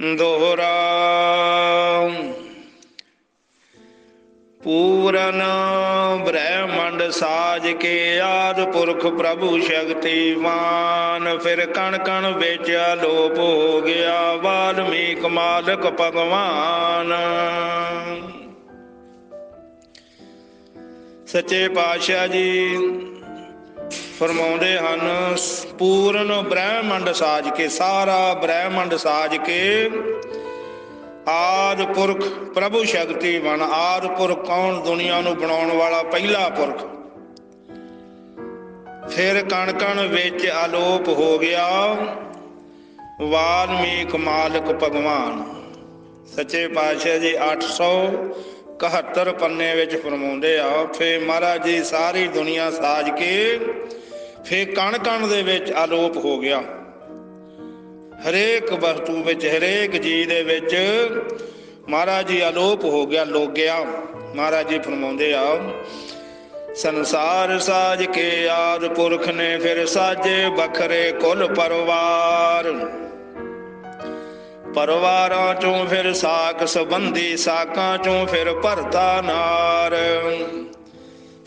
ਦੋਹਰਾ। ਪੂਰਨ ਬ੍ਰਹਮੰਡ ਸਾਜ ਕੇ ਆਦ ਪੁਰਖ ਪ੍ਰਭੂ ਸ਼ਕਤੀਵਾਨ ਫਿਰ ਕਣ ਕਣ ਵਿੱਚ ਆਲੋਪ ਹੋ ਗਿਆ ਵਾਲਮੀਕ ਮਾਲਕ ਭਗਵਾਨ। ਸੱਚੇ ਪਾਤਸ਼ਾਹ ਜੀ ਫਰਮਾਉਂਦੇ ਹਨ, ਪੂਰਨ ਬ੍ਰਹਿਮੰਡ ਸਾਜ ਕੇ, ਸਾਰਾ ਬ੍ਰਹਿਮੰਡ ਸਾਜ ਕੇ। ਆਦ ਪੁਰਖ ਪ੍ਰਭੂ ਸ਼ਕਤੀਵਾਨ ਆਦ ਪੁਰਖ ਕੌਣ ਦੁਨੀਆ ਨੂੰ ਬਣਾਉਣ ਵਾਲਾ ਪਹਿਲਾ ਪੁਰਖ। ਫਿਰ ਕਣ ਕਣ ਵਿੱਚ ਆਲੋਪ ਹੋ ਗਿਆ, ਵਾਲਮੀਕ ਮਾਲਕ ਭਗਵਾਨ। ਸੱਚੇ ਪਾਤਸ਼ਾਹ ਜੀ 871 ਪੰਨੇ ਵਿੱਚ ਫਰਮਾਉਂਦੇ ਆ, ਫੇ ਮਹਾਰਾਜ ਜੀ ਸਾਰੀ ਦੁਨੀਆ ਸਾਜ ਕੇ ਫੇਰ ਕਣ ਕਣ ਦੇ ਵਿੱਚ ਆਲੋਪ ਹੋ ਗਿਆ। ਹਰੇਕ ਵਸਤੂ ਵਿੱਚ, ਹਰੇਕ ਜੀ ਦੇ ਵਿੱਚ ਮਹਾਰਾਜ ਜੀ ਆਲੋਪ ਹੋ ਗਿਆ ਲੋਗਿਆ ਮਹਾਰਾਜ ਜੀ ਫਰਮਾਉਂਦੇ ਆ, ਸੰਸਾਰ ਸਾਜ ਕੇ ਆਦ ਪੁਰਖ ਨੇ ਫਿਰ ਸਾਜੇ ਬਖਰੇ ਕੁਲ ਪਰਵਾਰ। ਪਰਵਾਰਾਂ ਚੋਂ ਫਿਰ ਸਾਕ ਸੰਬੰਧੀ ਸਾਕਾਂ ਚੋਂ ਫਿਰ ਭਰਤਾ ਨਾਰ।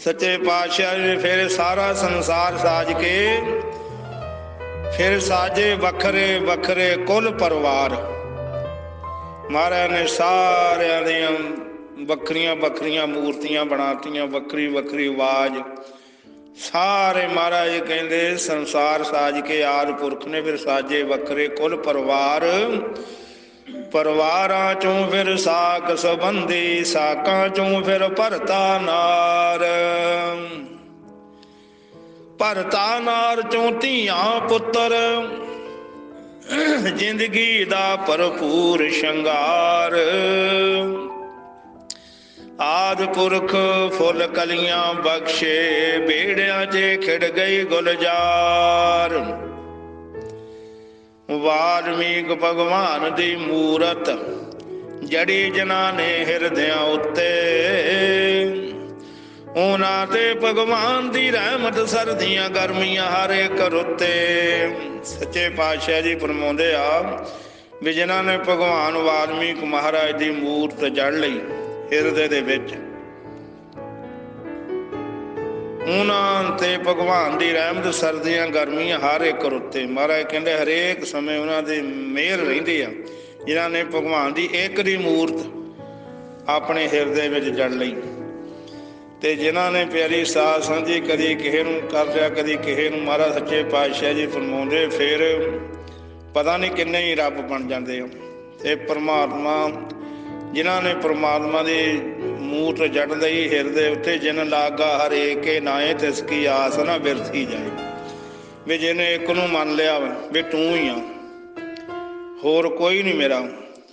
ਸੱਚੇ ਪਾਤਸ਼ਾਹ ਨੇ ਫਿਰ ਸਾਰਾ ਸੰਸਾਰ ਸਾਜ ਕੇ ਫਿਰ ਸਾਜੇ ਵੱਖਰੇ ਵੱਖਰੇ ਕੁੱਲ ਪਰਿਵਾਰ। ਮਹਾਰਾਜ ਨੇ ਸਾਰਿਆਂ ਦੀਆਂ ਵੱਖਰੀਆਂ ਵੱਖਰੀਆਂ ਮੂਰਤੀਆਂ ਬਣਾਤੀਆਂ, ਵੱਖਰੀ ਵੱਖਰੀ ਆਵਾਜ਼। ਸਾਰੇ ਮਹਾਰਾਜ ਕਹਿੰਦੇ ਸੰਸਾਰ ਸਾਜ ਕੇ ਆਦ ਪੁਰਖ ਨੇ ਫਿਰ ਸਾਜੇ ਵੱਖਰੇ ਕੁੱਲ ਪਰਿਵਾਰ ਪਰਿਵਾਰਾਂ ਚੋਂ ਫਿਰ ਸਾਕ ਸੰਬੰਧੀ ਸਾਕਾਂ ਚੋਂ ਫਿਰ ਭਰਤਾ ਨਾਰ। ਭਰਤਾ ਨਾਰ ਚੋਂ ਧੀਆਂ ਪੁੱਤਰ, ਜ਼ਿੰਦਗੀ ਦਾ ਭਰਪੂਰ ਸ਼ਿੰਗਾਰ। ਆਦ ਪੁਰਖ ਫੁੱਲ ਕਲੀਆਂ ਬਖਸ਼ੇ, ਬੇੜਿਆਂ 'ਚ ਖਿੜ ਗਈ ਗੁਲਜ਼ਾਰ। ਵਾਲਮੀਕ ਭਗਵਾਨ ਦੀ ਮੂਰਤ, ਜੜੀ ਜਨਾਂ ਨੇ ਹਿਰਦਿਆਂ ਉੱਤੇ। ਉਹਨਾਂ ਤੇ ਭਗਵਾਨ ਦੀ ਰਹਿਮਤ, ਸਰਦੀਆਂ ਗਰਮੀਆਂ ਹਰ ਇੱਕ ਰੁੱਤੇ। ਸੱਚੇ ਪਾਤਸ਼ਾਹ ਜੀ ਫਰਮਾਉਂਦੇ ਆ ਵੀ ਜਿਨ੍ਹਾਂ ਨੇ ਭਗਵਾਨ ਵਾਲਮੀਕ ਮਹਾਰਾਜ ਦੀ ਮੂਰਤ ਜੜ ਲਈ ਹਿਰਦੇ ਦੇ ਵਿੱਚ ਉਹਨਾਂ ਤੇ ਭਗਵਾਨ ਦੀ ਰਹਿਮਤ ਸਰਦੀਆਂ ਗਰਮੀਆਂ ਹਰ ਇੱਕ ਰੁੱਤੇ। ਮਹਾਰਾਜ ਕਹਿੰਦੇ, ਹਰੇਕ ਸਮੇਂ ਉਹਨਾਂ ਦੀ ਮਿਹਰ ਰਹਿੰਦੀ ਆ। ਜਿਨ੍ਹਾਂ ਨੇ ਭਗਵਾਨ ਦੀ ਇੱਕ ਦੀ ਮੂਰਤ ਆਪਣੇ ਹਿਰਦੇ ਵਿੱਚ ਜੜ ਲਈ। ਤੇ ਜਿਨ੍ਹਾਂ ਨੇ ਪਿਆਰੀ ਸਾਧ ਸਾਂਝੀ ਕਦੀ ਕਿਸੇ ਨੂੰ ਕਰ ਲਿਆ, ਕਦੀ ਕਿਸੇ ਨੂੰ ਮਹਾਰਾਜ ਸੱਚੇ ਪਾਤਸ਼ਾਹ ਜੀ ਫਰਮਾਉਂਦੇ, ਫਿਰ ਪਤਾ ਨਹੀਂ ਕਿੰਨੇ ਹੀ ਰੱਬ ਬਣ ਜਾਂਦੇ ਆ। ਤੇ ਪਰਮਾਤਮਾ, ਜਿਨ੍ਹਾਂ ਨੇ ਪਰਮਾਤਮਾ ਦੀ ਮੂਰਤ ਜੜ ਲਈ ਹਿਰਦੇ ਉੱਤੇ ਜਿਨ ਲਾਗਾ ਹਰੇਕੇ ਨਾਏ, ਤਿਸ ਕੀ ਆਸ ਨਾ ਬਿਰਥੀ ਜਾਏ। ਵੀ ਜਿਹਨੇ ਇੱਕ ਨੂੰ ਮੰਨ ਲਿਆ ਵੀ ਤੂੰ ਹੀ ਆ। ਹੋਰ ਕੋਈ ਨਹੀਂ ਮੇਰਾ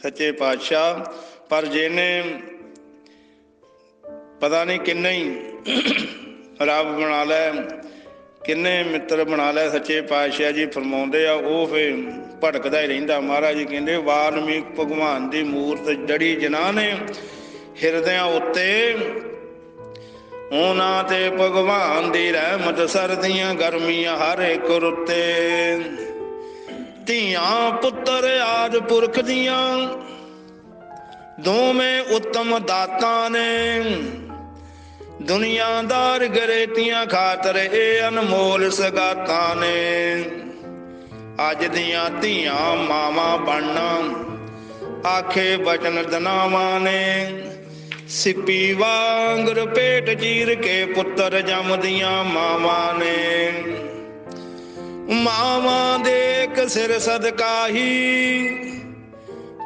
ਸੱਚੇ ਪਾਤਸ਼ਾਹ, ਪਰ ਜਿਹਨੇ ਪਤਾ ਨਹੀਂ ਕਿੰਨੇ ਹੀ ਰੱਬ ਬਣਾ ਲੈ, ਕਿੰਨੇ ਮਿੱਤਰ ਬਣਾ ਲੈ ਸੱਚੇ ਪਾਤਸ਼ਾਹ ਜੀ ਫਰਮਾਉਂਦੇ ਆ, ਉਹ ਫੇ ਭਟਕਦਾ ਹੀ ਰਹਿੰਦਾ। ਮਹਾਰਾਜ ਜੀ ਕਹਿੰਦੇ, ਵਾਲਮੀਕ ਭਗਵਾਨ ਦੀ ਮੂਰਤ ਜੜੀ ਜਿਨ੍ਹਾਂ ਨੇ ਹਿਰਦਿਆਂ ਉੱਤੇ। ਉਹਨਾਂ ਤੇ ਭਗਵਾਨ ਦੀ ਰਹਿਮਤ ਸਰਦੀਆਂ ਗਰਮੀਆਂ ਹਰ ਇੱਕ ਰੁੱਤੇ। ਧੀਆਂ ਪੁੱਤਰ ਆਦ ਪੁਰਖ ਦੀਆਂ, ਦੋਵੇਂ ਉੱਤਮ ਦਾਤਾਂ ਨੇ। ਦੁਨੀਆਦਾਰ ਗਰੇਤੀਆਂ ਖਾਤਰ ਇਹ ਅਨਮੋਲ ਸਗਾਤਾਂ ਨੇ। ਅੱਜ ਦੀਆਂ ਧੀਆਂ ਮਾਵਾਂ ਬਣਨਾ, ਆਖੇ ਬਚਨ ਦਨਾਵਾਂ ਨੇ। ਸਿਪੀ ਵਾਂਗਰ ਪੇਟ ਚੀਰ ਕੇ ਪੁੱਤਰ ਜੰਮਦੀਆਂ ਮਾਵਾਂ ਨੇ। ਮਾਵਾਂ ਦੇ ਇੱਕ ਸਿਰ ਸਦਕਾ ਹੀ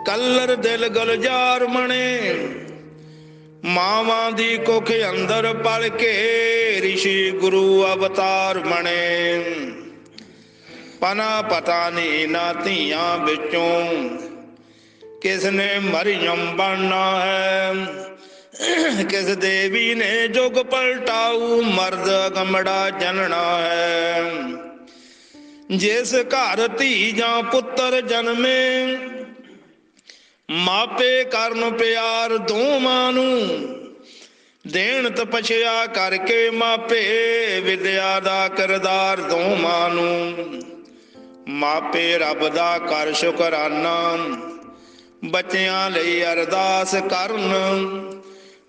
ਕਲਰ ਦਿਲ ਗੁਲਜ਼ਾਰ ਮਣੇ। ਮਾਵਾਂ ਦੀ ਕੁੱਖ ਅੰਦਰ ਪਲ ਕੇ ઋષਿ ਗੁਰੂ ਅਵਤਾਰ ਬਣੇ ਪਨਾ ਪਤਾ ਨਹੀਂ ਨਾ ਧੀਆਂ ਵਿੱਚੋਂ ਕਿਸ ਨੇ ਮਰੀਮ ਬਣਨਾ ਹੈ। ਕਿਸ ਦੇਵੀ ਨੇ ਜੁਗ ਪਲਟਾਉ ਮਰਦ ਗਮੜਾ ਜਨਣਾ ਹੈ। ਜਿਸ ਘਰ ਧੀ ਜਾਂ ਪੁੱਤਰ ਜਨਮੇ, ਮਾਪੇ ਕਰਨ ਪਿਆਰ ਦੋਵਾਂ ਨੂੰ। ਦੇਣ ਤਪਛਿਆ ਕਰਕੇ ਮਾਪੇ, ਵਿਦਿਆ ਦਾ ਕਰਦਾਰ ਦੋਵਾਂ ਨੂੰ। ਮਾਪੇ ਰੱਬ ਦਾ ਕਰ ਸ਼ੁਕਰਾਨਾ, ਬੱਚਿਆਂ ਲਈ ਅਰਦਾਸ ਕਰਨ।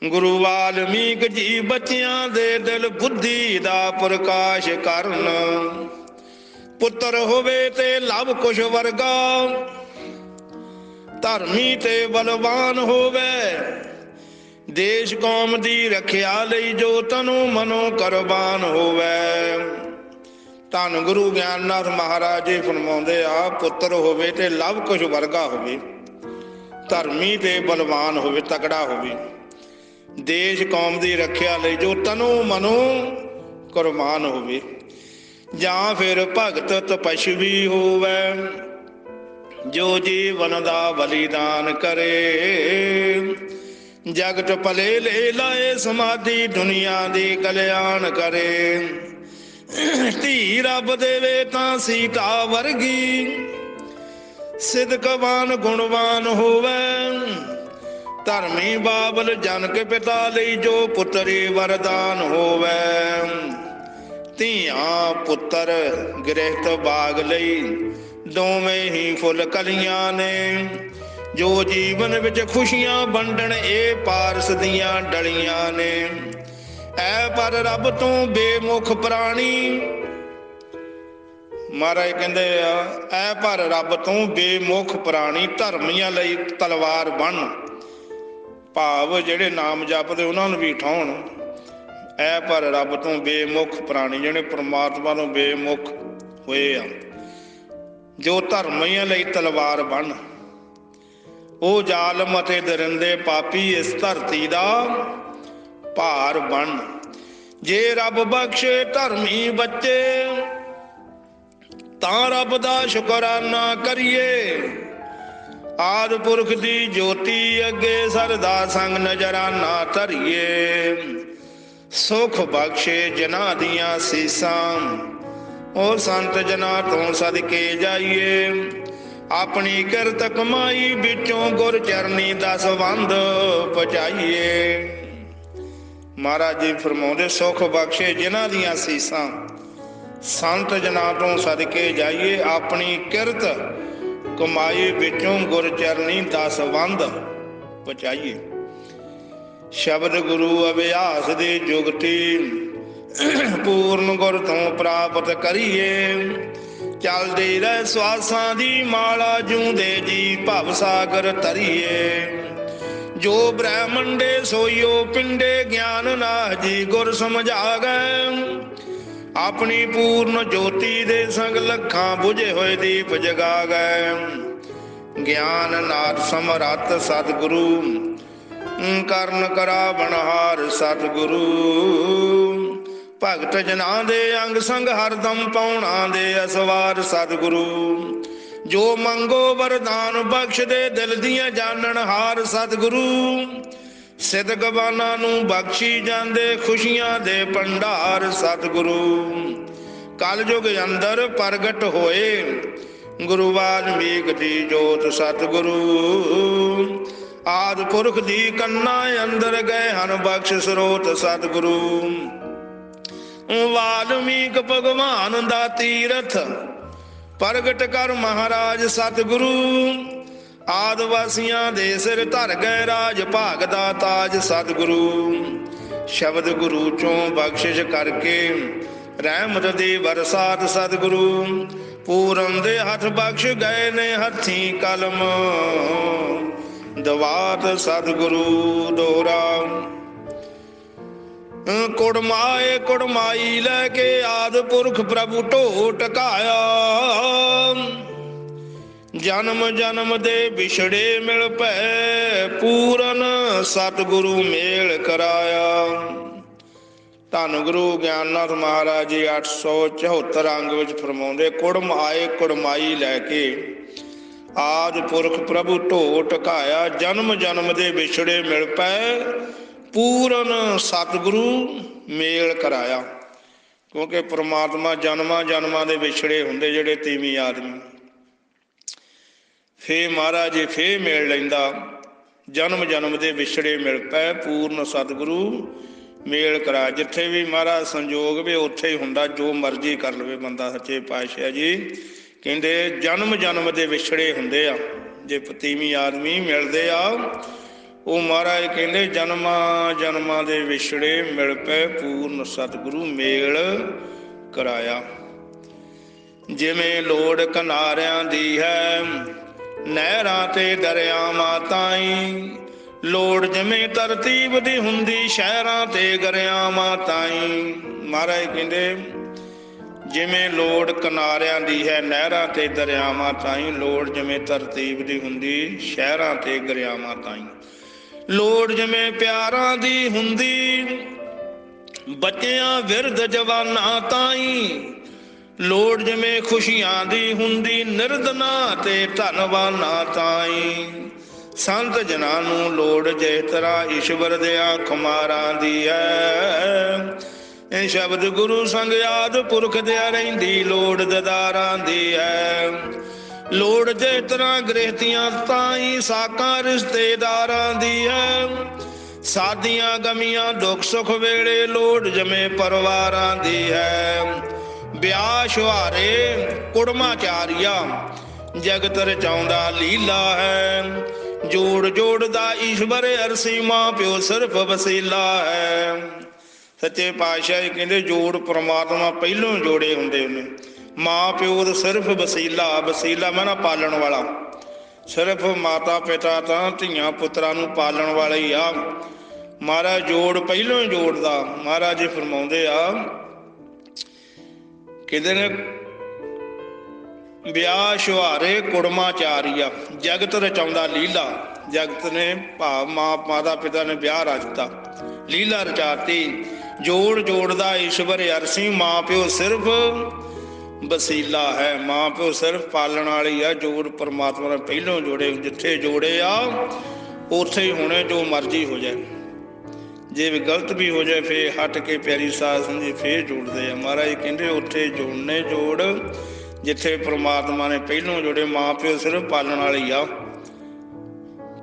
ਗੁਰੂ ਵਾਲਮੀਕ ਜੀ ਬੱਚਿਆਂ ਦੇ ਦਿਲ ਬੁੱਧੀ ਦਾ ਪ੍ਰਕਾਸ਼ ਕਰਨ। ਪੁੱਤਰ ਹੋਵੇ ਤੇ ਲਵ ਕੁਸ਼ ਵਰਗਾ, ਧਰਮੀ ਤੇ ਬਲਵਾਨ ਹੋਵੇ। ਦੇਸ਼ ਕੌਮ ਦੀ ਰੱਖਿਆ ਲਈ ਜੋ ਤਨੂ ਮਨੋ ਕੁਰਬਾਨ ਹੋਵੇ। ਧੰਨ ਗੁਰੂ ਗਿਆਨਨਾਥ ਮਹਾਰਾਜ ਜੀ ਫਰਮਾਉਂਦੇ ਆ, ਪੁੱਤਰ ਹੋਵੇ ਤੇ ਲਵ ਕੁਸ਼ ਵਰਗਾ ਹੋਵੇ, ਧਰਮੀ ਤੇ ਬਲਵਾਨ ਹੋਵੇ, ਤਕੜਾ ਹੋਵੇ। ਦੇਸ਼ ਕੌਮ ਦੀ ਰੱਖਿਆ ਲਈ ਜੋ ਤਨੂ ਮਨੋ ਕੁਰਬਾਨ ਹੋਵੇ, ਜਾਂ ਫਿਰ ਭਗਤ ਤਪਸ਼ਵੀ ਹੋਵੇ, ਜੋ ਜੀਵਨ ਦਾ ਬਲੀਦਾਨ ਕਰੇ। ਜਗਤ ਭਲੇ ਲੈ ਲਾਏ, ਸਮਾਧੀ ਦੁਨੀਆ ਦੀ ਕਲਿਆਣ ਕਰੇ। ਧੀ ਰੱਬ ਦੇਵੇ ਤਾਂ ਸੀਤਾ ਵਰਗੀ ਸਿਦਕਵਾਨ ਗੁਣਵਾਨ ਹੋਵੇ। ਧਰਮੀ ਬਾਬਲ ਜਨਕ ਪਿਤਾ ਲਈ ਜੋ ਪੁੱਤਰੀ ਵਰਦਾਨ ਹੋਵੇ। ਧੀਆਂ ਪੁੱਤਰ ਗ੍ਰਹਿਤ ਬਾਗ ਲਈ ਦੋਵੇਂ ਹੀ ਫੁੱਲ ਕਲੀਆਂ ਨੇ। ਜੋ ਜੀਵਨ ਵਿੱਚ ਖੁਸ਼ੀਆਂ ਵੰਡਣ ਇਹ ਪਾਰਸ ਦੀਆਂ ਡਲੀਆਂ ਨੇ। ਐ ਪਰ ਰੱਬ ਤੋਂ ਬੇਮੁਖ ਪ੍ਰਾਣੀ। ਮਹਾਰਾਜ ਕਹਿੰਦੇ ਆ, ਐ ਪਰ ਰੱਬ ਤੋਂ ਬੇਮੁਖ ਪ੍ਰਾਣੀ ਧਰਮੀਆਂ ਲਈ ਤਲਵਾਰ ਬਣ ਭਾਵ ਜਿਹੜੇ ਨਾਮ ਜਪਦੇ ਉਹਨਾਂ ਨੂੰ ਵੀ ਠਾਉਣ। ਐ ਪਰ ਰੱਬ ਤੋਂ ਬੇਮੁਖ ਪ੍ਰਾਣੀ ਜਿਹੜੇ ਪ੍ਰਮਾਤਮਾ ਨੂੰ ਬੇਮੁਖ ਹੋਏ ਆ, ਜੋ ਧਰਮੀਆਂ ਲਈ ਤਲਵਾਰ ਬਣ ਉਹ ਜ਼ਾਲਮ ਅਤੇ ਦਰਿੰਦੇ ਪਾਪੀ ਇਸ ਧਰਤੀ ਦਾ ਭਾਰ ਬਣ ਜੇ ਰੱਬ ਬਖਸ਼ੇ ਧਰਮੀ ਬੱਚੇ, ਤਾਂ ਰੱਬ ਦਾ ਸ਼ੁਕਰਾਨਾ ਕਰੀਏ। ਆਦ ਪੁਰਖ ਦੀ ਜੋਤੀ ਅੱਗੇ ਸਰਦਾ ਸੰਗ ਨਜ਼ਰਾਨਾ ਧਰੀਏ। ਸੁਖ ਬਖਸ਼ੇ ਜਨਾ ਦੀਆਂ ਸੀਸਾਂ ਉਹ ਸੰਤ ਜਨਾ ਤੋਂ ਸਦਕੇ ਜਾਈਏ। ਆਪਣੀ ਕਿਰਤ ਕਮਾਈ ਵਿੱਚੋਂ ਗੁਰ ਚਰਨੀ ਦਸ ਵੰਦ ਪਚਾਈਏ ਮਹਾਰਾਜ ਜੀ ਫਰਮਾਉਂਦੇ, ਸੁਖ ਬਖਸ਼ੇ ਜਿਨ੍ਹਾਂ ਦੀਆਂ ਸੀਸਾਂ, ਸੰਤ ਜਨਾ ਤੋਂ ਸਦਕੇ ਜਾਈਏ। ਆਪਣੀ ਕਿਰਤ ਕਮਾਈ ਵਿੱਚੋਂ ਗੁਰ ਚਰਨੀ ਦਸ ਵੰਦ ਪਚਾਈਏ ਸ਼ਬਦ ਗੁਰੂ ਅਭਿਆਸ ਦੀ ਜੁਗਤੀ ਪੂਰਨ ਗੁਰ ਤੋਂ ਪ੍ਰਾਪਤ ਕਰੀਏ। ਚੱਲਦੇ ਰਹਿ ਸਵਾਸਾਂ ਦੀ ਮਾਲਾ ਜੂੰਦੇ ਜੀ ਭਵ ਸਾਗਰ ਤਰੀਏ ਜੋ ਬ੍ਰਹਮੰਡੇ ਸੋਈਓ ਪਿੰਡੇ ਗਿਆਨ ਨਾ ਜੀ ਗੁਰ ਸਮਝਾ ਗਏ ਆਪਣੀ ਪੂਰਨ ਜੋਤੀ ਦੇ ਸੰਗ ਲੱਖਾਂ 부ਝੇ ਹੋਏ ਦੀਪ ਜਗਾ ਗਏ ਗਿਆਨ ਨਾਥ ਸਮਰੱਥ ਸਤਿਗੁਰੂ, ਕਰਨ ਕਰਾ ਬਣਹਾਰ ਸਤਿਗੁਰੂ। ਭਗਤ ਜਨਾਂ ਦੇ ਅੰਗ ਸੰਗ ਹਰਦਮ ਪਾਉਣਾ ਦੇ ਅਸਵਾਰ ਸਤਿਗੁਰੂ। ਜੋ ਮੰਗੋ ਵਰਦਾਨ ਬਖਸ਼ ਦੇ ਦਿਲ ਦੀਆਂ ਜਾਣਨ ਹਾਰ ਸਤਿਗੁਰੂ। ਸਿਦਗਵਾਨਾਂ ਨੂੰ ਬਖਸ਼ੀ ਜਾਂਦੇ ਖੁਸ਼ੀਆਂ ਦੇ ਭੰਡਾਰ, ਸਤਿਗੁਰੂ। ਕਲਯੁਗ ਅੰਦਰ ਪ੍ਰਗਟ ਹੋਏ, ਗੁਰੂ ਵਾਲਮੀਕ ਦੀ ਜੋਤ ਸਤਿਗੁਰੂ। ਆਦ ਪੁਰਖ ਦੀ ਕੰਨਾ ਅੰਦਰ ਗਏ ਹਨ ਬਖਸ਼ ਸਰੋਤ ਸਤਿਗੁਰੂ। ਵਾਲਮੀਕ ਭਗਵਾਨ ਦਾ ਤੀਰਥ, ਪ੍ਰਗਟ ਕਰ ਮਹਾਰਾਜ ਸਤਿਗੁਰੂ। ਆਦ ਵਾਸੀਆਂ ਦੇ ਸਿਰ ਧਰ ਗਏ ਰਾਜ ਭਾਗ ਦਾ ਤਾਜ ਸਤਿਗੁਰੂ। ਸ਼ਬਦ ਗੁਰੂ ਚੋਂ ਬਖਸ਼ਿਸ਼ ਕਰਕੇ ਰਹਿਮਤ ਦੀ ਬਰਸਾਤ ਸਤਿਗੁਰੂ। ਪੂਰਨ ਦੇ ਹੱਥ ਬਖਸ਼ ਗਏ ਨੇ ਹੱਥੀ ਕਲਮ। ਦਵਾਤ ਸਤਿਗੁਰੂ ਦੋਰਾ। ਕੁੜਮਾਏ ਕੁੜਮਾਈ ਲੈ ਕੇ ਆਦ ਪੁਰਖ ਪ੍ਰਭੂ ਢੋ ਟਕਾਇਆ ਜਨਮ ਜਨਮ ਦੇ ਵਿਛੜੇ ਮਿਲ ਪੈ ਪੂਰਨ ਸਤਿਗੁਰੂ ਮੇਲ ਕਰਾਇਆ। ਧੰਨ ਗੁਰੂ ਗਿਆਨਨਾਥ ਮਹਾਰਾਜ ਜੀ 874 ਅੰਗ ਵਿੱਚ ਫਰਮਾਉਂਦੇ ਕੁੜਮ ਆਏ ਕੁੜਮਾਈ ਲੈ ਕੇ ਆਦ ਪੁਰਖ ਪ੍ਰਭੂ ਢੋ ਟਕਾਇਆ ਜਨਮ ਜਨਮ ਦੇ ਵਿਛੜੇ ਮਿਲ ਪੈ ਪੂਰਨ ਸਤਿਗੁਰੂ ਮੇਲ ਕਰਾਇਆ। ਕਿਉਂਕਿ ਪ੍ਰਮਾਤਮਾ ਜਨਮਾਂ ਜਨਮਾਂ ਦੇ ਵਿਛੜੇ ਹੁੰਦੇ ਜਿਹੜੇ ਤੀਵੀਂ ਆਦਮੀ। ਫੇ ਮਹਾਰਾਜ ਜੀ ਫੇ ਮੇਲ ਲੈਂਦਾ। ਜਨਮ ਜਨਮ ਦੇ ਵਿਛੜੇ ਮਿਲ ਪਏ ਪੂਰਨ ਸਤਿਗੁਰੂ। ਮੇਲ ਕਰਾ, ਜਿੱਥੇ ਵੀ ਮਹਾਰਾਜ ਸੰਜੋਗ ਵੀ, ਉੱਥੇ ਹੀ ਹੁੰਦਾ, ਜੋ ਮਰਜ਼ੀ ਕਰ ਲਵੇ ਬੰਦਾ ਸੱਚੇ ਪਾਤਸ਼ਾਹ ਜੀ। ਕਹਿੰਦੇ, ਜਨਮ ਜਨਮ ਦੇ ਵਿਛੜੇ ਹੁੰਦੇ ਆ। ਜੇ ਪਤੀਵੀਂ ਆਦਮੀ ਮਿਲਦੇ ਆ, ਉਹ ਮਹਾਰਾਜ ਕਹਿੰਦੇ, ਜਨਮਾਂ ਜਨਮਾਂ ਦੇ ਵਿਛੜੇ ਮਿਲ ਪਏ ਪੂਰਨ ਸਤਿਗੁਰੂ ਮੇਲ ਕਰਾਇਆ। ਜਿਵੇਂ ਲੋੜ ਕਿਨਾਰਿਆਂ ਦੀ ਹੈ ਨਹਿਰਾਂ ਤੇ ਦਰਿਆਵਾਂ ਤਾਈ। ਲੋੜ ਜਿਵੇਂ ਤਰਤੀਬ ਦੀ ਹੁੰਦੀ ਸ਼ਹਿਰਾਂ ਤੇ ਗਰਿਆਵਾਂ ਤਾਈ। ਮਹਾਰਾਜ ਕਹਿੰਦੇ, ਜਿਵੇਂ ਲੋੜ ਕਿਨਾਰਿਆਂ ਦੀ ਹੈ ਨਹਿਰਾਂ ਤੇ ਦਰਿਆਵਾਂ ਤਾਈ, ਲੋੜ ਜਿਵੇਂ ਤਰਤੀਬ ਦੀ ਹੁੰਦੀ ਸ਼ਹਿਰਾਂ ਤੇ ਗਰਿਆਵਾਂ ਤਾਈ। ਲੋੜ ਜਿਵੇਂ ਪਿਆਰਾਂ ਦੀ ਹੁੰਦੀ, ਬੱਚਿਆਂ ਵਿਰਧ ਜਵਾਨਾਂ ਤਾਈ। ਲੋੜ ਜਮੇ ਖੁਸ਼ੀਆਂ ਦੀ ਹੁੰਦੀ, ਨਿਰਦਨਾ ਤੇ ਧਨਵਾਨਾਂ ਤਾਈ। ਸੰਤ ਜਨਾਂ ਨੂੰ ਲੋੜ ਜੇ ਤਰ੍ਹਾਂ ਈਸ਼ਵਰ ਦੇ ਖਮਾਰਾਂ ਦੀ ਹੈ ਇਹ ਸ਼ਬਦ ਗੁਰੂ ਸੰਗ ਯਾਦ ਪੁਰਖ ਦੇ ਰਹਿੰਦੀ, ਲੋੜ ਦਦਾਰਾਂ ਦੀ ਹੈ ਲੋੜ ਜੇ ਤਰ੍ਹਾਂ ਗ੍ਰਹਿਤੀਆਂ ਤਾਈ, ਸਾਕਾਂ ਰਿਸ਼ਤੇਦਾਰਾਂ ਦੀ ਹੈ ਸਾਦੀਆਂ ਗਮੀਆਂ ਦੁੱਖ ਸੁੱਖ ਵੇਲੇ, ਲੋੜ ਜਮੇ ਪਰਿਵਾਰਾਂ ਦੀ ਹੈ ਵਿਆਹ ਸ਼ੁਹਾਰੇ ਕੁੜਮਾ ਚਾਰੀਆ, ਜਗਤ ਰਚਾਉਂਦਾ ਲੀਲਾ ਹੈ। ਜੋੜ ਜੋੜਦਾ ਈਸ਼ਵਰ ਅਰਸੀ ਮਾਂ, ਪਿਓ ਸਿਰਫ ਵਸੀਲਾ ਹੈ। ਸੱਚੇ ਪਾਤਸ਼ਾਹ ਕਹਿੰਦੇ ਜੋੜ ਪ੍ਰਮਾਤਮਾ ਪਹਿਲੋਂ ਜੋੜੇ ਹੁੰਦੇ ਨੇ। ਮਾਂ, ਪਿਓ ਦਾ ਸਿਰਫ ਵਸੀਲਾ ਵਸੀਲਾ ਮੈਂ ਪਾਲਣ ਵਾਲਾ। ਸਿਰਫ ਮਾਤਾ ਪਿਤਾ ਤਾਂ ਧੀਆਂ ਪੁੱਤਰਾਂ ਨੂੰ ਪਾਲਣ ਵਾਲਾ ਹੀ ਆ। ਮਹਾਰਾਜ ਜੋੜ ਪਹਿਲੋਂ ਜੋੜਦਾ, ਮਹਾਰਾਜ ਜੀ ਫਰਮਾਉਂਦੇ ਆ ਕਹਿੰਦੇ ਨੇ ਵਿਆਹ ਸ਼ੁਹਾਰੇ ਕੁੜਮਾਚਾਰੀਆ, ਜਗਤ ਰਚਾਉਂਦਾ ਲੀਲਾ। ਜਗਤ ਨੇ ਭਾਵ ਮਾਂ ਮਾਤਾ ਪਿਤਾ ਨੇ ਵਿਆਹ ਰਚਤਾ ਲੀਲਾ ਰਚਾਤੀ। ਜੋੜ ਜੋੜਦਾ ਈਸ਼ਵਰ ਅਰਸੀ ਮਾਂ ਪਿਓ ਸਿਰਫ ਵਸੀਲਾ ਹੈ। ਮਾਂ ਪਿਓ ਸਿਰਫ ਪਾਲਣ ਵਾਲੀ ਆ, ਜੋੜ ਪਰਮਾਤਮਾ ਨੇ ਪਹਿਲੋਂ ਜੋੜੇ, ਜਿੱਥੇ ਜੋੜੇ ਆ, ਉੱਥੇ ਹੀ ਹੋਣੇ, ਜੋ ਮਰਜ਼ੀ ਹੋ ਜਾਏ। ਜੇ ਵੀ ਗਲਤ ਵੀ ਹੋ ਜਾਏ ਫੇ ਹਟ ਕੇ ਪਿਆਰੀ ਸਾਧ ਸੰਗਤ ਫੇਰ ਜੋੜਦੇ ਆ। ਮਹਾਰਾਜ ਕਹਿੰਦੇ, ਉੱਥੇ ਜੋੜਨੇ ਜੋੜ, ਜਿੱਥੇ ਪ੍ਰਮਾਤਮਾ ਨੇ ਪਹਿਲੋਂ ਜੋੜੇ ਮਾਂ ਸਿਰਫ ਪਾਲਣ ਵਾਲੀ ਆ।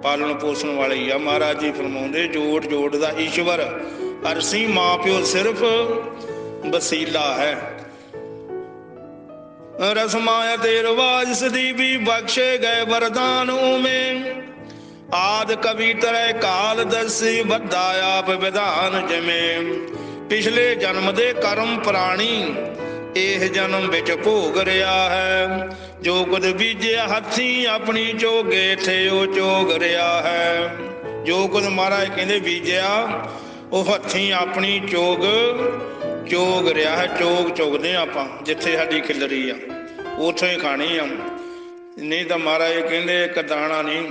ਪਾਲਣ ਪੋਸ਼ਣ ਵਾਲੀ ਆ। ਮਹਾਰਾਜ ਜੀ ਫਰਮਾਉਂਦੇ, ਜੋੜ ਜੋੜ ਦਾ ਈਸ਼ਵਰ ਅਰਸੀ ਮਾਂ ਪਿਓ ਸਿਰਫ ਵਸੀਲਾ ਹੈ। ਰਸਮਾਇਆ ਤੇ ਰਵਾਜ ਸਦੀ ਵੀ ਬਖਸ਼ੇ ਗਏ ਵਰਦਾਨ ਉਮੇ ਆਦ ਕਵੀ ਤਰੈ ਕਾਲ ਦਸੀ ਵੱਧਾ ਆਪ ਵਿਧਾਨ ਜਿਵੇਂ। ਪਿਛਲੇ ਜਨਮ ਦੇ ਕਰਮ ਪ੍ਰਾਣੀ, ਇਹ ਜਨਮ ਵਿੱਚ ਭੋਗ ਰਿਹਾ ਹੈ। ਜੋ ਕੁਝ ਬੀਜਿਆ ਹੱਥੀ, ਆਪਣੀ ਚੋਗੇ ਥੇ ਉਹ ਚੋਗ ਰਿਹਾ ਹੈ। ਜੋ ਕੁਝ ਮਹਾਰਾਜ ਕਹਿੰਦੇ ਬੀਜਿਆ, ਉਹ ਹੱਥੀ ਆਪਣੀ ਚੋਗ ਚੋਗ ਰਿਹਾ ਹੈ। ਚੋਗ ਚੋਗਦੇ ਆਪਾਂ, ਜਿੱਥੇ ਸਾਡੀ ਖਿਲਰੀ ਆ, ਉੱਥੇ ਹੀ ਖਾਣੀ ਆ। ਨਹੀਂ ਤਾਂ ਮਹਾਰਾਜ ਕਹਿੰਦੇ, ਇੱਕ ਦਾਣਾ ਨਹੀਂ।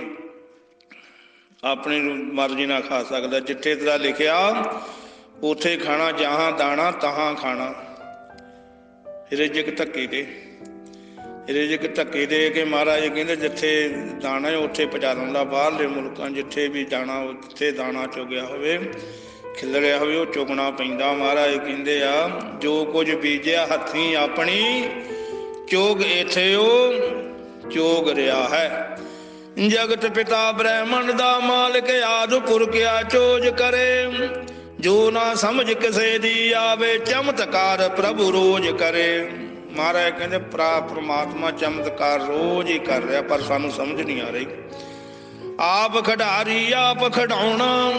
ਆਪਣੀ ਮਰਜ਼ੀ ਨਾਲ ਖਾ ਸਕਦਾ। ਜਿੱਥੇ ਤੇਰਾ ਲਿਖਿਆ, ਉਥੇ ਖਾਣਾ, ਜਹਾਂ ਦਾਣਾ, ਤਹਾਂ ਖਾਣਾ। ਰਿਜਕ ਧੱਕੇ ਦੇ। ਰਿਜਕ ਧੱਕੇ ਦੇ ਕੇ ਮਹਾਰਾਜ ਕਹਿੰਦੇ, ਜਿੱਥੇ ਦਾਣਾ ਹੈ, ਉੱਥੇ ਪਹੁੰਚਾ ਦਿੰਦਾ। ਬਾਹਰਲੇ ਮੁਲਕਾਂ ਜਿੱਥੇ ਵੀ ਦਾਣਾ, ਉੱਥੇ ਦਾਣਾ ਚੁਗਿਆ ਹੋਵੇ, ਖਿਲਰਿਆ ਹੋਵੇ, ਉਹ ਚੁਗਣਾ ਪੈਂਦਾ। ਮਹਾਰਾਜ ਕਹਿੰਦੇ ਆ, ਜੋ ਕੁਝ ਬੀਜਿਆ ਹੱਥੀਂ ਆਪਣੀ, ਚੋਗ ਇਥੇ ਉਹ ਚੋਗ ਰਿਹਾ ਹੈ। ਜਗਤ ਪਿਤਾ ਬ੍ਰਹਮੰਡ ਦਾ ਮਾਲਕ ਆਦ ਪੁਰਖਿਆ ਚੋਜ ਕਰੇ। ਜੋ ਨਾ ਸਮਝ ਕਿਸੇ ਦੀ ਆਵੇ, ਚਮਤਕਾਰ ਪ੍ਰਭੂ ਰੋਜ ਕਰੇ। ਮਹਾਰਾਜ ਕਹਿੰਦੇ ਪ੍ਰਾ ਪ੍ਰਮਾਤਮਾ ਚਮਤਕਾਰ ਰੋਜ਼ ਹੀ ਕਰ ਰਿਹਾ, ਪਰ ਸਾਨੂੰ ਸਮਝ ਨਹੀਂ ਆ ਰਹੀ। ਆਪ ਖਿਡਾਰੀ ਆਪ ਖਡਾਉਣਾ,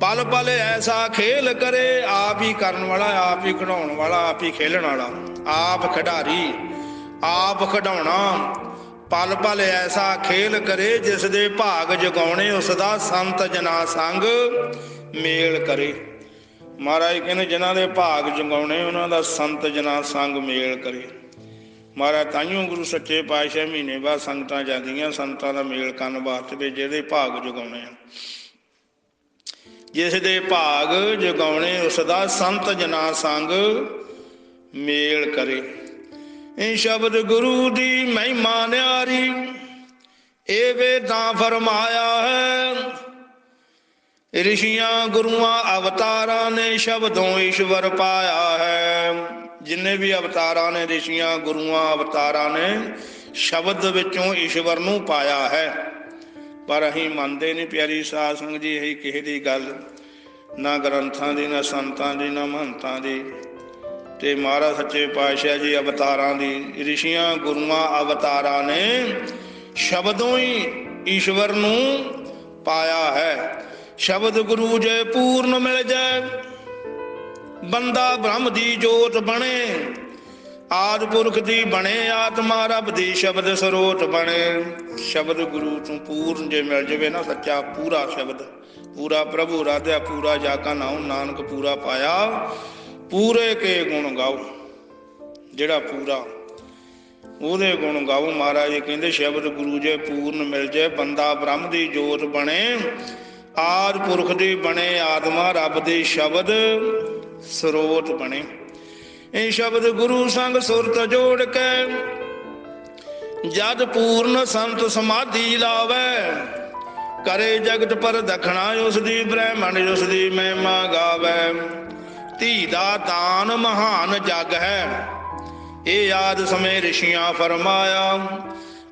ਪਲ ਪਲ ਐਸਾ ਖੇਲ ਕਰੇ, ਆਪ ਹੀ ਕਰਨ ਵਾਲਾ, ਆਪ ਹੀ ਖਡਾਉਣ ਵਾਲਾ, ਆਪ ਹੀ ਖੇਲਣ ਵਾਲਾ। ਆਪ ਖਿਡਾਰੀ, ਆਪ ਖਡਾਉਣਾ ਪਲ ਪਲ ਐਸਾ ਖੇਲ ਕਰੇ ਜਿਸ ਦੇ ਭਾਗ ਜਗਾਉਣੇ ਉਸ ਦਾ ਸੰਤ ਜਨਾ ਸੰਗ ਮੇਲ ਕਰੇ। ਮਹਾਰਾਜ ਕਹਿੰਦੇ ਜਿਨ੍ਹਾਂ ਦੇ ਭਾਗ ਜਗਾਉਣੇ, ਉਹਨਾਂ ਦਾ ਸੰਤ ਜਨਾ ਸੰਗ ਮੇਲ ਕਰੇ। ਮਹਾਰਾਜ ਤਾਈਓ ਗੁਰੂ ਸੱਚੇ ਪਾਤਸ਼ਾਹ ਮਹੀਨੇ ਬਾਅਦ ਸੰਗਤਾਂ ਜਾਂਦੀਆਂ, ਸੰਤਾਂ ਦਾ ਮੇਲ ਕਰਨ ਵਾਸਤੇ ਵੀ ਜਿਹੜੇ ਭਾਗ ਜਗਾਉਣੇ ਆ। ਜਿਸ ਦੇ ਭਾਗ ਜਗਾਉਣੇ ਉਸ ਦਾ ਸੰਤ ਜਨਾ ਸੰਗ ਮੇਲ ਕਰੇ। ਇਹ ਸ਼ਬਦ ਗੁਰੂ ਦੀ ਮਹਿਮਾ ਨਿਆਰੀ, ਇਹ ਵੇਦਾਂ ਫਰਮਾਇਆ ਹੈ। ਰਿਸ਼ੀਆਂ ਗੁਰੂਆਂ ਅਵਤਾਰਾਂ ਨੇ ਸ਼ਬਦੋਂ ਈਸ਼ਵਰ ਪਾਇਆ ਹੈ। ਜਿੰਨੇ ਵੀ ਅਵਤਾਰਾਂ ਨੇ, ਰਿਸ਼ੀਆਂ ਗੁਰੂਆਂ ਅਵਤਾਰਾਂ ਨੇ, ਸ਼ਬਦ ਵਿੱਚੋਂ ਈਸ਼ਵਰ ਨੂੰ ਪਾਇਆ ਹੈ। ਪਰ ਅਸੀਂ ਮੰਨਦੇ ਨਹੀਂ ਪਿਆਰੀ ਸਾਧ ਸੰਗਤ ਜੀ, ਇਹ ਕਿਸੇ ਦੀ ਗੱਲ। ਨਾ ਗ੍ਰੰਥਾਂ ਦੀ, ਨਾ ਸੰਤਾਂ ਦੀ, ਨਾ ਮਹੰਤਾਂ ਦੀ। ਤੇ ਮਹਾਰਾਜ ਸੱਚੇ ਪਾਤਸ਼ਾਹ ਜੀ ਅਵਤਾਰਾਂ ਦੀ, ਰਿਸ਼ੀਆਂ, ਗੁਰੂਆਂ, ਅਵਤਾਰਾਂ ਨੇ ਸ਼ਬਦੋਂ ਹੀ ਈਸ਼ਵਰ ਨੂੰ ਪਾਇਆ ਹੈ। ਸ਼ਬਦ ਗੁਰੂ ਜੇ ਪੂਰਨ ਮਿਲ ਜਾਏ, ਬੰਦਾ ਬ੍ਰਹਮ ਦੀ ਜੋਤ ਬਣੇ, ਆਦ ਪੁਰਖ ਦੀ ਬਣੇ, ਆਤਮਾ ਰੱਬ ਦੀ ਸ਼ਬਦ ਸਰੋਤ ਬਣੇ। ਸ਼ਬਦ ਗੁਰੂ ਤੋਂ ਪੂਰਨ ਜੇ ਮਿਲ ਜਵੇ ਨਾ ਸੱਚਾ ਪੂਰਾ ਸ਼ਬਦ, ਪੂਰਾ ਪ੍ਰਭੂ ਰਾਧਿਆ, ਪੂਰਾ ਜਾ ਕਾ ਨਾਮ, ਨਾਨਕ ਪੂਰਾ ਪਾਇਆ। ਪੂਰੇ ਕੇ ਗੁਣ ਗਾਓ, ਜਿਹੜਾ ਪੂਰਾ। ਉਹਦੇ ਗੁਣ ਗਾਓ ਮਹਾਰਾਜ, ਕਹਿੰਦੇ ਸ਼ਬਦ ਗੁਰੂ ਜੇ ਪੂਰਨ ਮਿਲ ਜੇ ਬੰਦਾ ਬ੍ਰਹਮ ਦੀ ਜੋਤ ਬਣੇ, ਆਦ ਪੁਰਖ ਦੀ ਬਣੇ, ਆਤਮਾ ਰੱਬ ਦੀ ਸ਼ਬਦ ਸਰੋਤ ਬਣੇ। ਇਹ ਸ਼ਬਦ ਗੁਰੂ ਸੰਗ ਸੁਰਤ ਜੋੜ ਕੇ, ਜਦ ਪੂਰਨ ਸੰਤ ਸਮਾਧੀ ਲਾਵੇ, ਕਰੇ ਜਗਤ ਪਰ ਦਖਣਾ ਉਸ ਦੀ ਬ੍ਰਹਮਣ ਉਸ ਦੀ ਮਹਿਮਾ ਗਾਵੇ। ਧੀ ਦਾ ਦਾਨ ਮਹਾਨ ਜਗ ਹੈ। ਇਹ ਯਾਦ ਸਮੇਂ ਰਿਸ਼ੀਆਂ ਫਰਮਾਇਆ,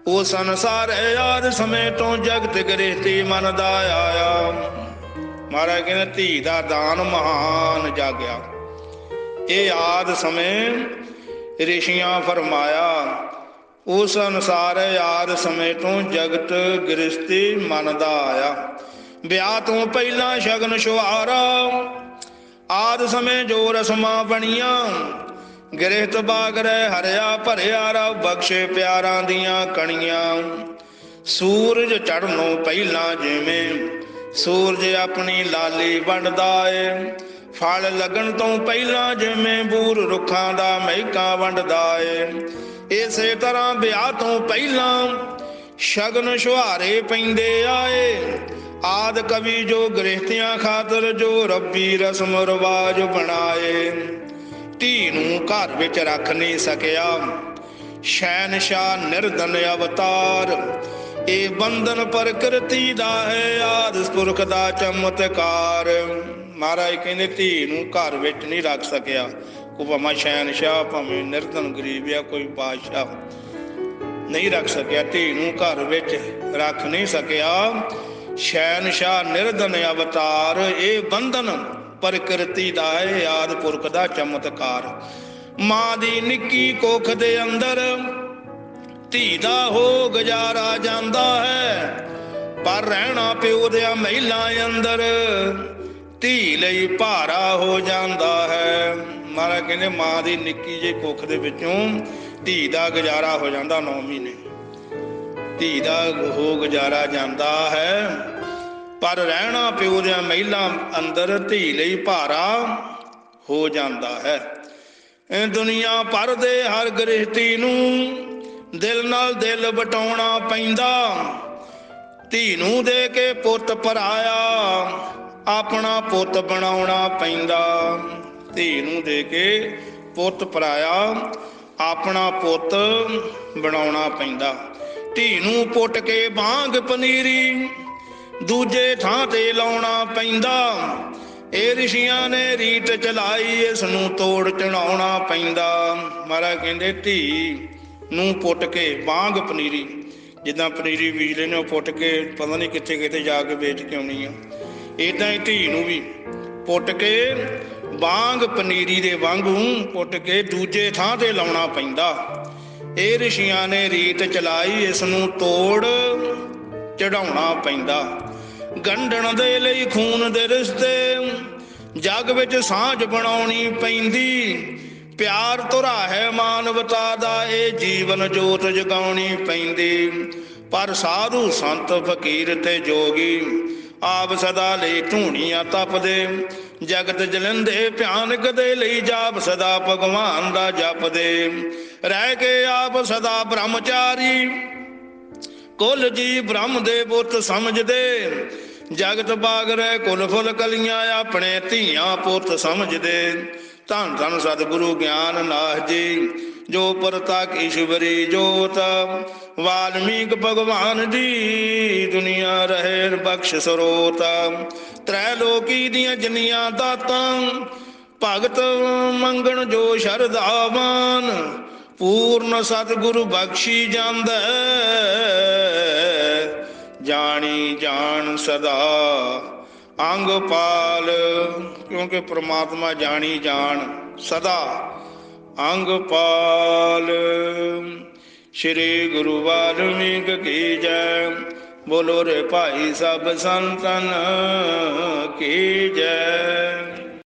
ਉਹ ਸੰਸਾਰ ਹੈ ਯਾਦ ਸਮੇਂ ਤੋਂ ਜਗਤ ਗ੍ਰਹਿਤੀ ਮਨ ਦਾ ਆਇਆ। ਮਹਾਰਾਜ ਕਹਿੰਦੇ, ਧੀ ਦਾ ਦਾਨ ਮਹਾਨ ਜਾਗਿਆ ਇਹ ਯਾਦ ਸਮੇ ਰਿਸ਼ੀਆਂ ਫਰਮਾਇਆ ਉਸ ਅਨੁਸਾਰ ਯਾਦ ਸਮੇਂ ਤੋਂ ਜਗਤ ਗ੍ਰਸਤੀ ਮਨ ਦਾ ਆਇਆ। ਵਿਆਹ ਤੋਂ ਪਹਿਲਾਂ ਸ਼ਗਨ ਸ਼ੁਹਾਰਾ ਆਦ ਸਮੇਂ ਜੋ ਰਸਮਾਂ ਬਣੀਆਂ। ਗ੍ਰਹਿਤ ਬਾਗਰੇ ਹਰਿਆ ਭਰਿਆ ਰਬ ਬਖਸ਼ੇ ਪਿਆਰਾਂ ਦੀਆਂ ਕਣੀਆਂ। ਸੂਰਜ ਚੜ੍ਹਨੋਂ ਪਹਿਲਾਂ ਜਿਵੇਂ ਸੂਰਜ ਆਪਣੀ ਲਾਲੀ ਵੰਡਦਾ ਏ। ਫਲ ਲੱਗਣ ਤੋਂ ਪਹਿਲਾਂ ਜਿਵੇਂ ਬੂਰ ਰੁੱਖਾਂ ਦਾ ਮਹਿਕਾ ਵੰਡਦਾ ਏ। ਇਸੇ ਤਰ੍ਹਾਂ ਵਿਆਹ ਤੋਂ ਪਹਿਲਾਂ ਸ਼ਗਨ ਸ਼ੁਹਾਰੇ ਪੈਂਦੇ ਆਏ। ਆਦ ਕਵੀ ਜੋ ਗ੍ਰਹਿਤਿਆਂ ਖਾਤਰ ਜੋ ਰੱਬੀ ਰਸਮ ਰਿਵਾਜ ਬਣਾਏ, ਧੀ ਨੂੰ ਘਰ ਵਿੱਚ ਰੱਖ ਨਹੀਂ ਸਕਿਆ। ਸ਼ੈਨਸ਼ਾ ਨਿਰਦਨ ਅਵਤਾਰ, ਇਹ ਬੰਧਨ ਪ੍ਰਕਿਰਤੀ ਦਾ ਹੈ ਆਦਿ ਪੁਰਖ ਦਾ ਚਮਤਕਾਰ। ਮਹਾਰਾਜ ਕਹਿੰਦੇ, ਧੀ ਨੂੰ ਘਰ ਵਿੱਚ ਨਹੀਂ ਰੱਖ ਸਕਿਆ। ਕੋ ਭਾਵੇਂ ਸ਼ੈਨਸ਼ਾ ਭਾਵੇਂ ਨਿਰਦਨ ਗਰੀਬ ਆ ਕੋਈ ਬਾਦਸ਼ਾਹ ਨਹੀਂ ਰੱਖ ਸਕਿਆ। ਧੀ ਨੂੰ ਘਰ ਵਿੱਚ ਰੱਖ ਨਹੀਂ ਸਕਿਆ। ਸ਼ੈਨ ਸ਼ੈਨਸ਼ਾ ਨਿਰਦਨ ਅਵਤਾਰ, ਇਹ ਬੰਧਨ ਪ੍ਰਕਿਰਤੀ ਦਾ ਹੈ, ਆਦ ਪੁਰਖ ਦਾ ਚਮਤਕਾਰ। ਮਾਂ ਦੀ ਨਿੱਕੀ ਕੋਖ ਦੇ ਅੰਦਰ ਧੀ ਦਾ ਹੋ ਗੁਜ਼ਾਰਾ ਜਾਂਦਾ ਹੈ, ਪਰ ਰਹਿਣਾ ਪਿਓ ਦੇ ਮਹਿਲਾ ਅੰਦਰ ਧੀ ਲਈ ਭਾਰਾ ਹੋ ਜਾਂਦਾ ਹੈ। ਮਹਾਰਾਜ ਕਹਿੰਦੇ, ਮਾਂ ਦੀ ਨਿੱਕੀ ਜਿਹੀ ਕੁੱਖ ਦੇ ਵਿੱਚੋਂ ਧੀ ਦਾ ਗੁਜ਼ਾਰਾ ਹੋ ਜਾਂਦਾ 9 ਮਹੀਨੇ। ਧੀ ਦਾ ਹੋ ਗੁਜ਼ਾਰਾ ਜਾਂਦਾ ਹੈ। ਪਰ ਰਹਿਣਾ ਪਿਓ ਦੇ ਮਹਿਲਾ ਅੰਦਰ ਧੀ ਲਈ ਭਾਰਾ ਹੋ ਜਾਂਦਾ ਹੈ। ਇਹ ਦੁਨੀਆ ਭਰ ਦੇ ਹਰ ਗ੍ਰਹਿਤੀ ਨੂੰ ਦਿਲ ਨਾਲ ਦਿਲ ਵਟਾਉਣਾ ਪੈਂਦਾ। ਧੀ ਨੂੰ ਦੇ ਕੇ ਪੁੱਤ ਪਰਾਇਆ ਆਪਣਾ ਪੁੱਤ ਬਣਾਉਣਾ ਪੈਂਦਾ। ਧੀ ਨੂੰ ਦੇ ਕੇ ਪੁੱਤ ਪਰਾਇਆ ਆਪਣਾ ਪੁੱਤ ਬਣਾਉਣਾ ਪੈਂਦਾ। ਧੀ ਨੂੰ ਪੁੱਟ ਕੇ ਬਾਂਗ ਪਨੀਰੀ। ਦੂਜੇ ਥਾਂ ਤੇ ਲਾਉਣਾ ਪੈਂਦਾ। ਇਹ ਰਿਸ਼ੀਆਂ ਨੇ ਰੀਤ ਚਲਾਈ, ਇਸ ਨੂੰ ਤੋੜ ਚੜਾਉਣਾ ਪੈਂਦਾ। ਮਹਾਰਾਜ ਕਹਿੰਦੇ, ਧੀ ਨੂੰ ਪੁੱਟ ਕੇ ਬਾਂਗ ਪਨੀਰੀ। ਜਿੱਦਾਂ ਪਨੀਰੀ ਬੀਜ ਲੈਨੇ ਉਹ ਪੁੱਟ ਕੇ ਪਤਾ ਨਹੀਂ ਕਿੱਥੇ ਕਿੱਥੇ ਜਾ ਕੇ ਵੇਚ ਕੇ ਆਉਣੀ ਆ। ਇਦਾਂ ਹੀ ਧੀ ਨੂੰ ਵੀ ਪੁੱਟ ਕੇ ਬਾਂਗ ਪਨੀਰੀ ਦੇ ਵਾਂਗੂ ਪੁੱਟ ਕੇ ਦੂਜੇ ਥਾਂ ਤੇ ਲਾਉਣਾ ਪੈਂਦਾ। ਇਹ ਰਿਸ਼ੀਆਂ ਨੇ ਰੀਤ ਚਲਾਈ ਇਸ ਨੂੰ ਤੋੜ ਚੜਾਉਣਾ ਪੈਂਦਾ। ਗੰਢਣ ਦੇ ਲਈ ਖੂਨ ਦੇ ਰਿਸ਼ਤੇ, ਜਗ ਵਿੱਚ ਸਾਂਝ ਬਣਾਉਣੀ ਪੈਂਦੀ। ਪਿਆਰ ਧੁਰਾ ਹੈ ਮਾਨਵਤਾ ਦਾ, ਇਹ ਜੀਵਨ ਜੋਤ ਜਗਾਉਣੀ ਪੈਂਦੀ। ਪਰ ਸਾਧੂ ਸੰਤ ਫਕੀਰ ਤੇ ਜੋਗੀ, ਆਪ ਸਦਾ ਲਈ ਢੂਣੀਆਂ ਤਪਦੇ। ਜਗਤ ਜਲੰਦੇ ਭਿਆਨਕ ਦੇ ਲਈ ਜਾਪ ਸਦਾ ਭਗਵਾਨ ਦਾ ਜਪਦੇ। ਰਹਿ ਕੇ ਆਪ ਸਦਾ ਬ੍ਰਹਮਚਾਰੀ। ਕੁਲ ਜੀ ਬ੍ਰਹਮ ਦੇ ਪੁੱਤ ਸਮਝਦੇ। ਜਗਤ ਬਾਗਰੇ ਕੁਲ ਫੁਲ ਕਲੀਆਂ ਆਪਣੇ ਧੀਆਂ ਪੁੱਤ ਸਮਝਦੇ। ਧੰਨ ਧੰਨ ਸਤਿਗੁਰੂ ਗਿਆਨ ਨਾਥ ਜੀ, ਜੋ ਪਰਤਾਕ ਈਸ਼ਵਰੀ ਜੋਤ। ਵਾਲਮੀਕ ਭਗਵਾਨ ਦੀ ਦੁਨੀਆ ਰਹੇ ਬਖਸ਼ ਸਰੋਤ। ਤ੍ਰੈ ਲੋਕੀ ਦੀਆਂ ਜਨੀਆਂ ਦਾਤਾਂ, ਭਗਤ ਮੰਗਣ ਜੋ ਸ਼ਰਧਾਵਾਨ। ਪੂਰਨ ਸਤਿਗੁਰੂ ਬਖਸ਼ੀ ਜਾਂਦਾ ਜਾਣੀ ਜਾਣ ਸਦਾ ਅੰਗ ਪਾਲ, ਕਿਉਂਕਿ ਪ੍ਰਮਾਤਮਾ ਜਾਣੀ ਜਾਣ ਸਦਾ ਅੰਗ ਪਾਲ। ਸ੍ਰੀ ਗੁਰੂ ਵਾਲਮੀਕ ਕੀ ਜੈ, ਬੋਲੋ ਰੇ ਭਾਈ ਸਭ ਸੰਤਨ ਕੀ ਜੈ।